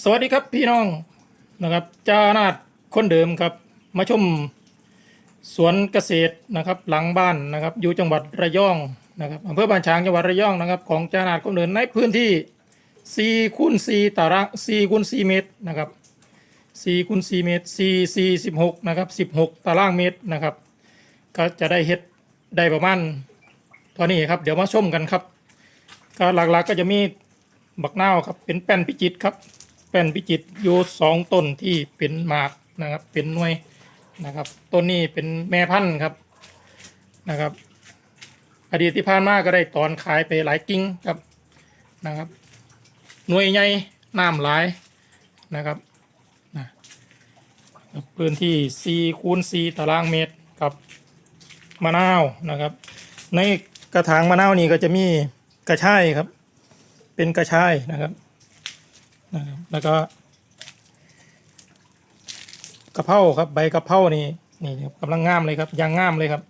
สวัสดีครับพี่น้องนะครับจ้านาดคนเดิมครับ มาชมสวนเกษตรนะครับ หลังบ้านนะครับอยู่จังหวัดระยองนะครับอำเภอบ้านฉางจังหวัดระยองนะครับ ของจ้านาดคนเดิมในพื้นที่4คูณ4ตาราง4คูณ4เมตรนะครับ4คูณ4เมตร4 4 16นะครับ16 ตารางเมตรนะครับ ก็จะได้เฮ็ดได้ประมาณเท่านี้ครับเดี๋ยวมาชมกันครับก็หลักๆก็จะมีบักนาวครับเป็นแป้นพิจิตครับ แป้นพิจิตอยู่สองต้นที่เป็นหมากนะครับ เป็นหน่วยนะครับต้นนี้เป็นแม่พันธุ์ครับนะครับ อดีตที่ผ่านมาก็ได้ตอนขายไปหลายกิ่งครับนะครับ หน่วยใหญ่น้ำหลายนะครับนะพื้นที่ 4 คูณ 4 ตารางเมตรกับมะนาวนะครับ ในกระถางมะนาวนี่ก็จะมีกระชายครับ เป็นกระชายนะครับ นะครับแล้วก็กระเพราครับใบกระเพรานี่นี่ครับกำลังงามเลยครับยางงามเลยครับ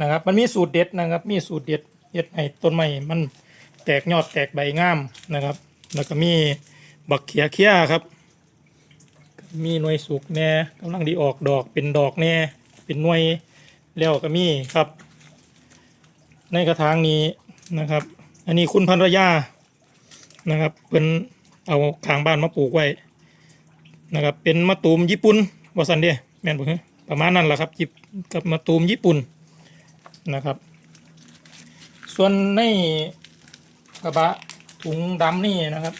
นะครับ มันมีสูตรเด็ดนะครับ มีสูตรเด็ดเด็ดให้ต้นไม้มันแตกยอดแตกใบงามนะครับ แล้วก็มีบักเขียเขียครับ มีหน่วยสุกแน่กำลังดีออกดอกเป็นดอกแน่เป็นหน่วยแล้วก็มีครับ ในกระถางนี้นะครับ อันนี้คุณภรรยานะครับเป็น เอาขางบ้านมาปลูกไว้นะครับเป็นมะตูมญี่ปุ่นวาซันเดียแม่นบ่ฮะประมาณนั้นแหละครับจิบกับมะตูมญี่ปุ่นนะครับ ส่วนในกระบะถุงดำนี่นะครับ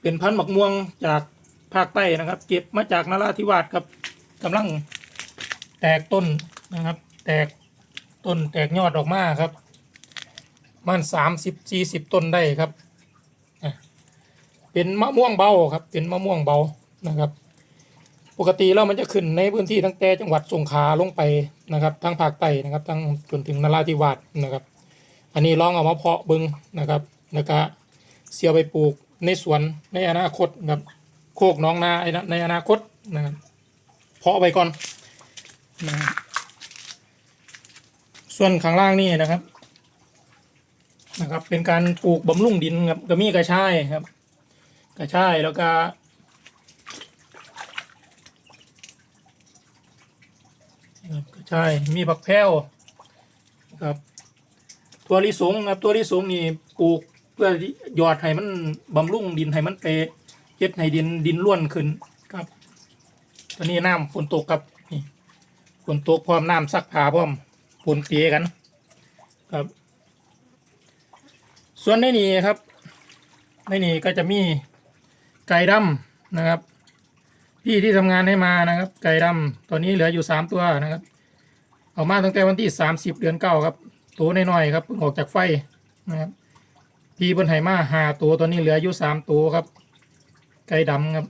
เป็นพันธุ์หมักม่วงจากภาคใต้นะครับ เก็บมาจากนราธิวาสครับกำลังแตกต้นนะครับ แตกต้นแตกยอดออกมาครับมันสามสิบสี่สิบต้นได้ครับ เป็นมะม่วงเบาครับ เป็นมะม่วงเบานะครับ ปกติแล้วมันจะขึ้นในพื้นที่ตั้งแต่จังหวัดสงขลาลงไปนะครับทั้งภาคใต้นะครับทั้งจนถึงนราธิวาสนะครับ อันนี้ลองเอามาเพาะเบิ้งนะครับแล้วก็เสียไปปลูกในสวนในอนาคตครับโคกน้องนาในอนาคตนะครับเพาะไปก่อนนะครับส่วนข้างล่างนี่นะครับนะครับ เป็นการปลูกบำรุงดินครับก็มีกระชายครับ กระชายแล้วก็ครับกระชายมีผักแพรวครับตัวลิสงครับตัวลิสงนี่ปลูกเพื่อหยอดให้มันบำรุงดินให้มันไปเฮ็ดให้ดินดินร่วนขึ้นครับตอนนี้น้ำฝนตกครับนี่ฝนตกพร้อมน้ำซักผ้าพร้อมฝนเปียกัน ครับ ส่วนในนี้ครับในนี้ก็จะมี ไก่ดำนะครับ พี่ที่ทำงานให้มานะครับ ไก่ดำตอนนี้เหลืออยู่สามตัวนะครับ เอามาตั้งแต่วันที่สามสิบเดือนเก้าครับ ตัวน้อยๆครับเพิ่งออกจากไฟนะครับ พี่บนไหมาหาตัวตอนนี้เหลืออยู่สามตัวครับ ไก่ดำครับ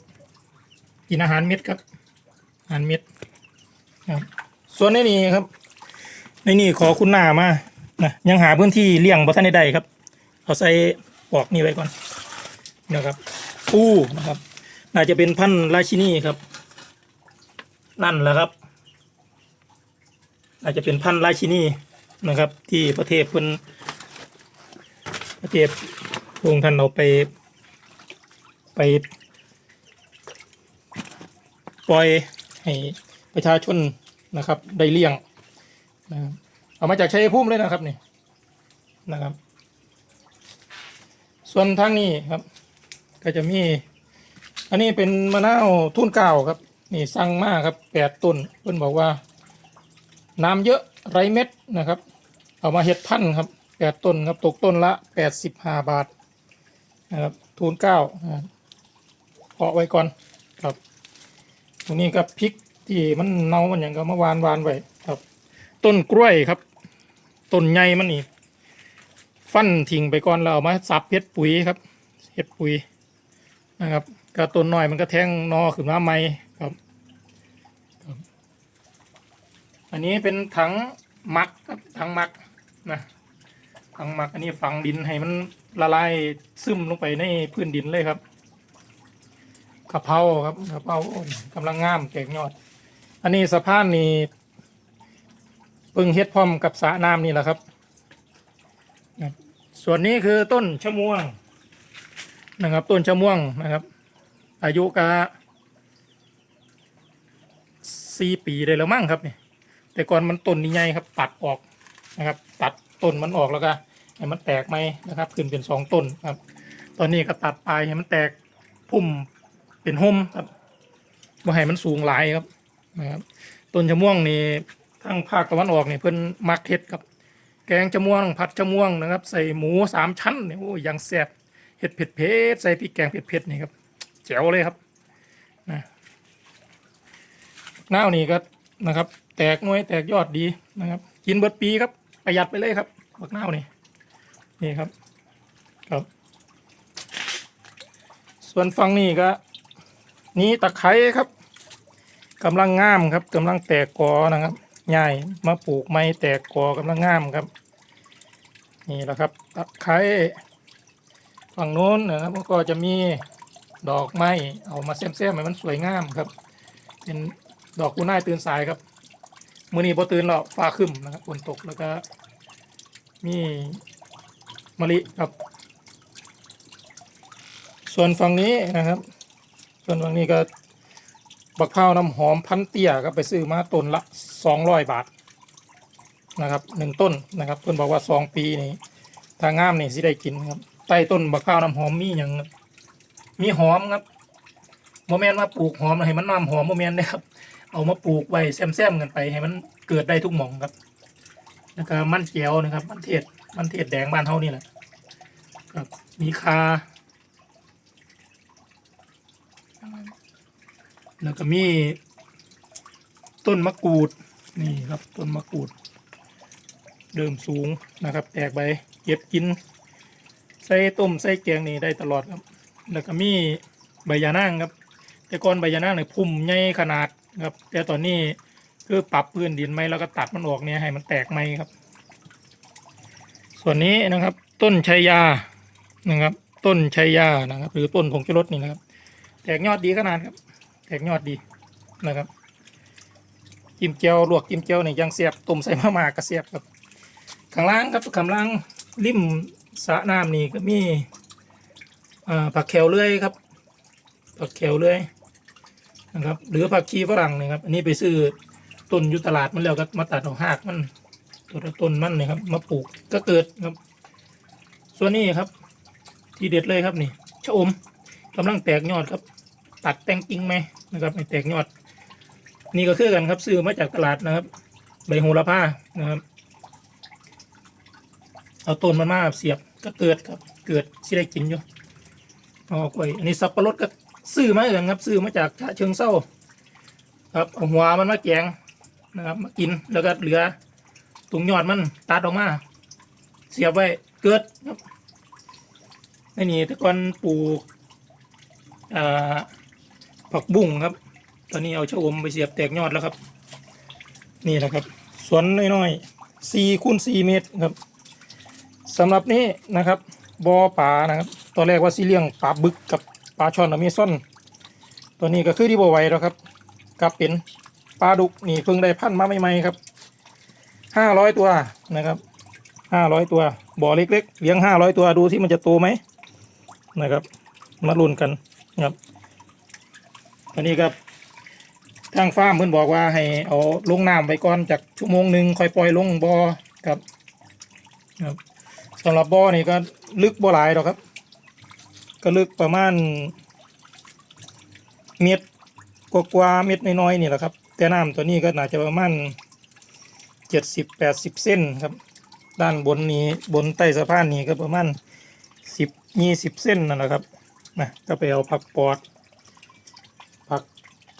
กินอาหารเม็ดครับอาหารเม็ดครับ ส่วนในนี้ครับ ในนี่ขอคุณหน้ามานะยังหาพื้นที่เลี้ยงบ่ทันได้ใดครับ เอาใส่ปอกนี่ไว้ก่อนนะครับ ปูนะครับ น่าจะเป็นพันธุ์ราชินีครับ นั่นแหละครับ อาจจะเป็นพันธุ์ราชินีนะครับ ที่ประเทศเพิ่นประเทศพระองค์ท่านเอาไป ไป ปล่อยให้ประชาชนนะครับ ได้เลี้ยงนะครับเอามาจากชัยภูมิเลยนะครับนี่นะครับ ส่วนทางนี้ครับ ก็จะมี อันนี้เป็นมะนาวทุ่นเก่าครับ นี่สั่งมากครับแปดต้นเพื่อนบอกว่า น้ำเยอะไรเม็ดนะครับ เอามาเห็ดพันธุ์ครับแปดต้นครับตกต้นละแปดสิบห้าบาทนะครับทูนเก้านะเพาะไว้ก่อนครับตรงนี้ก็พริกที่มันเน่ามันอย่างก็มาวานวานไว้ครับ ต้นกล้วยครับต้นใหญ่มันนี่ฟันทิ้งไปก่อนแล้วเอามาสับเห็ดปุ๋ยครับเห็ดปุ๋ย นะครับก็ต้นหน้อยมันก็แทงนอขึ้นมาใหม่ครับครับ อันนี้เป็นถังมักครับถังมักนะถังมักอันนี้ฝังดินให้มันละลายซึมลงไปในพื้นดินเลยครับกะเพราครับกะเพราอ่อนกำลังงามแตกยอด อันนี้สะพานนี่เพิ่งเฮ็ดพร้อมกับสระน้ำนี่แหละครับ ส่วนนี้คือต้นชะม่วง นะครับ ต้นชะม่วงนะครับ อายุก็สี่ปีได้แล้วมั้งครับเนี่ยแต่ก่อนมันต้นนี่ใหญ่ครับ ตัดออกนะครับ ตัดต้นมันออกแล้วก็ให้มันแตกไหมนะครับ ขึ้นเป็นสองต้นครับ ตอนนี้ก็ตัดปลายให้มันแตกพุ่มเป็นห่มครับบ่ให้มันสูงหลายครับนะครับต้นชะม่วงนี่ทางภาคตะวันออกนี่เพิ่นมักเฮ็ดครับ แกงชะม่วงผัดชะม่วงนะครับ ใส่หมูสามชั้นเนี่ยโอ้ยยังแซ่บ เห็ดเผ็ดเผ็ดใส่พริกแกงเผ็ดเผ็ดนี่ครับแจ๋วเลยครับนะหน้านี่ก็นะครับ แตกน่วยแตกยอดดีนะครับ กินเบิดปีครับ ประหยัดไปเลยครับบักหน้านี่นี่ครับครับ ส่วนฝั่งนี้ก็ นี่ตะไคร้ครับกำลังงามครับกำลังแตกกอนะครับใหญ่มาปลูกไม้แตกกอกำลังงามครับ นี่แหละครับตะไคร้ ฝั่งโน้นนะครับก็จะมีดอกไม้เอามาแซมๆให้มันสวยงามครับ เป็นดอกกุน่ายตื่นสายครับมือนี้พอตื่นแล้วฟ้าครึ้มนะครับฝนตกแล้วก็มีมะลิครับ ส่วนฝั่งนี้นะครับ ส่วนฝั่งนี้ก็บักพร้าวน้ำหอมพันเตี้ยก็ไปซื้อมาต้นละสองร้อยบาทนะครับหนึ่งต้นนะครับเพื่อนบอกว่าสองปีนี่ถ้างามนี่สิได้กินครับ ใต้ต้นบักพร้าวน้ำหอมมีอย่างมีหอมครับโมเมนว่าปลูกหอมให้มันน้ำหอมโมเมนนะครับ เอามาปลูกไว้แซมๆกันไป ให้มันเกิดได้ทุกหม่องครับแล้วก็มันเจียวนะครับ มันเทศมันเทศแดงบ้านเฮานี่แหละครับมีคาแล้วก็มีต้นมะกรูดนี่ครับต้นมะกรูด เดิมสูงนะครับ แตกใบเก็บกิน ใส่ต้มใส่แกงนี่ได้ตลอดครับ แล้วก็มีใบยานางครับ แต่ก่อนใบยานางเนี่ยพุ่มใหญ่ขนาดครับ แต่ตอนนี้คือปรับพื้นดินไหมแล้วก็ตัดมันออกเนี่ยให้มันแตกไหมครับ ส่วนนี้นะครับ ต้นชัยยานะครับ ต้นชัยยานะครับ หรือต้นผงชูรสนี่นะครับ แตกยอดดีขนาดครับ แตกยอดดีนะครับกิมเจียวลวกกิมเจียวเนี่ยยังเสียบต้มใส่มาม่ากระเสียบครับข้างล่างครับข้างล่างริม สระน้ำนี่ก็มีผักแขวเลื่อยครับ ผักแขวเลื่อยนะครับ หรือผักชีฝรั่งนี่ครับ อันนี้ไปซื้อต้นอยุตลาดมันแล้วก็มาตัดเอาหากมันตัวต้นมันนี่ครับ มาปลูกก็เกิดครับ ส่วนนี้ครับ ทีเด็ดเลยครับนี่ชะอมกำลังแตกยอดครับ ตัดแต่งกิ่งไหมนะครับไม่แตกยอด นี่ก็คือกันครับ ซื้อมาจากตลาดนะครับ ใบโหระพานะครับ เอาต้นมันมาเสียบ ก็เกิดครับ เกิดที่ได้กินอยู่อาออกไว้อันนี้สับปะรดก็ซื้อมาเองครับซื้อมาจากฉะเชิงเศร้าครับเอาหัวมันมาแกงนะครับมากินแล้วก็เหลือตรงยอดมันตัดออกมา เสียบไว้เกิดครับไอ้นี่แต่ก่อนปลูกผักบุ้งครับ ตอนนี้เอาชะอมไปเสียบแตกยอดแล้วครับ นี่แหละครับ สวนน้อยๆสี่คูณสี่เมตรครับ สำหรับนี้นะครับบอป่านะครับตอนแรกว่าสิเลี้ยงปลาบึกกับปลาช่อนอเมซอนตัวนี้ก็คือที่บอไหวแล้วครับกับเป็นปลาดุกนี่เพิ่งได้พันมาใหม่ๆครับห้าร้อยตัวนะครับห้าร้อยตัวบ่อเล็กๆเลี้ยงห้าร้อยตัวดูที่มันจะโตไหมนะครับ มาลุ้นกันครับอันนี้ครับทางฟาร์มเพิ่นบอกว่าให้เอาลงน้ำไปก่อนจากชั่วโมงหนึ่งค่อยปล่อยลงบ่อครับครับ สำหรับบ่อนี่ก็ลึกบ่หลายหรอกครับ ก็ลึกประมาณเม็ดกว่าๆเม็ดน้อยๆนี่แหละครับ แต่น้ำตัวนี้ก็น่าจะประมาณเจ็ดสิบแปดสิบเส้นครับ ด้านบนนี้บนใต้สะพานนี้ก็ประมาณสิบยี่สิบเส้นนั่นแหละครับนะก็ไปเอาผักปอดผัก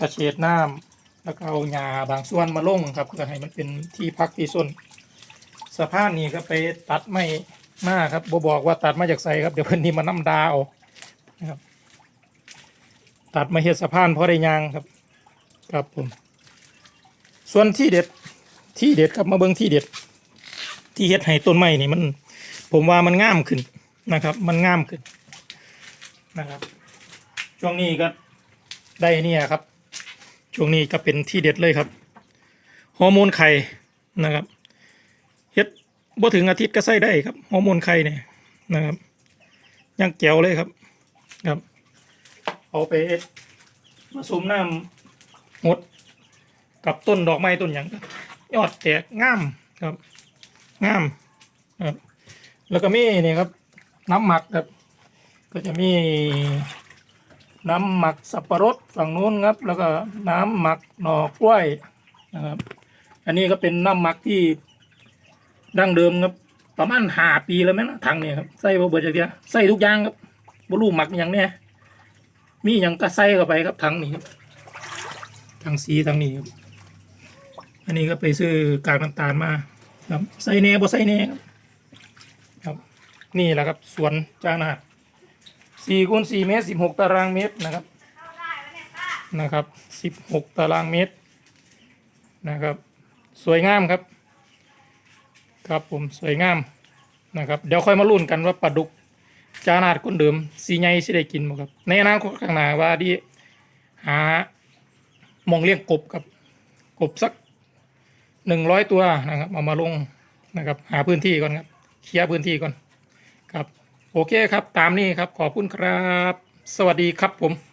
กระเฉดน้ำแล้วก็เอาหญ้าบางส่วนมาลงครับเพื่อให้มันเป็นที่พักที่ส้นสะพานนี้ก็ไปตัดไม้ มาครับบบอกว่าตัดมาจากไสครับเดี๋ยวเพิ่นนี่มาน้ำดาเอานะครับ ตัดมาเฮ็ดสะพานพราะได้ยางครับ ครับผม ส่วนที่เด็ดที่เด็ดครับมาเบิ่งที่เด็ด ที่เฮ็ดให้ต้นไม้นี่มัน ผมว่ามันงามขึ้นนะครับ มันงามขึ้นนะครับ ช่วงนี้ก็ได้เนี่ยครับ ช่วงนี้ก็เป็นที่เด็ดเลยครับฮอร์โมนไข่นะครับ บ่ถึงอาทิตย์ก็ใส่ได้ครับฮอร์โมนไข่เนี่ยนะครับยังแก้วเลยครับ ครับ เอาไปผสมน้ำหดกับต้นดอกไม้ต้นอย่างยอดแตกงามครับงามครับ แล้วก็มีนี่ครับ น้ำหมักครับ ก็จะมีน้ำหมักสับปะรดฝั่งนู้นครับ แล้วก็น้ำหมักหน่อกล้วยนะครับ อันนี้ก็เป็นน้ำหมักที่ ดั้งเดิมครับ ประมาณห้าปีแล้วไหมนะถังเนี่ยครับใส่บะเบิดจากเดียใส่ทุกอย่างครับบรูหมักอย่างเนี้ยมีอย่างก็ใส่เข้าไปครับถังนี้ครับถังสีถังนี้ครับอันนี้ก็ไปซื้อกากน้ำตาลมาครับใส่เน่บ่ใส่เน่ครับครับ นี่แหละครับสวนจ้านาสี่คูณสี่เมตรสิบหกตารางเมตรนะครับนะครับสิบหกตารางเมตรนะครับ สวยงามครับ ครับผมสวยงามนะครับเดี๋ยวค่อยมาลุ้นกันว่าปลาดุกจานาดคนเดิมสีใหญ่สิได้กินบ่ครับ ในอนาคตข้างหน้าว่าดีหามองเลี้ยงกบครับกบสักหนึ่งร้อยตัวนะครับเอามาลงนะครับ หาพื้นที่ก่อนครับเคลียร์พื้นที่ก่อนครับ โอเคครับ ตามนี้ครับขอบคุณครับ สวัสดีครับผม